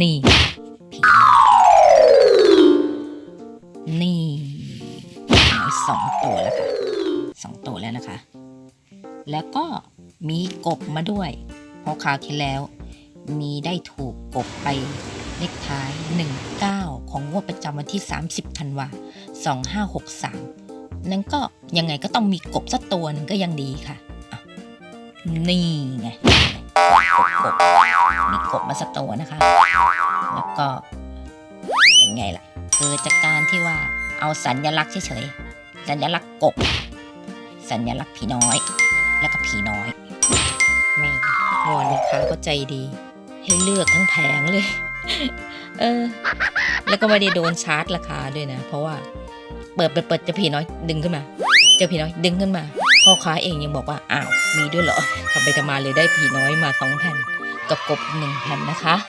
นี่ ผีนี่น้อยสองตัวแล้วค่ะสองตัวแล้วนะคะ แล้วก็มีกบมาด้วย เพราะคราวที่แล้ว มีได้ถูกกบไปเลขท้าย 19 ของงวดประจำวันที่ 30ธันวา2563 นั่นก็ยังไงก็ต้องมีกบสักตัวหนึ่งก็ยังดีค่ะอะนี่ไงกบกบ มีกบมาสักตัวนะคะ แล้วก็ยังไงล่ะเกิดจากการที่ว่าเอาสัญลักษณ์เฉยๆสัญลักษณ์กบ สัญลักษณ์ผีน้อย แล้วก็ผีน้อย ไม่วอนลูกค้าก็ใจดี ให้เลือกทั้งแผงเลย เออ แล้วก็ไม่ได้โดนชาร์จราคาด้วยนะ เพราะว่า เปิดเปิดเปิดจะผีน้อยดึงขึ้นมา เจอผีน้อยดึงขึ้นมาพ่อค้าเองยังบอกว่าอ้าวมีด้วยเหรอทำไปทำมาเลยได้ผีน้อยมาสองแผ่น กับกบหนึ่งแผ่นนะคะ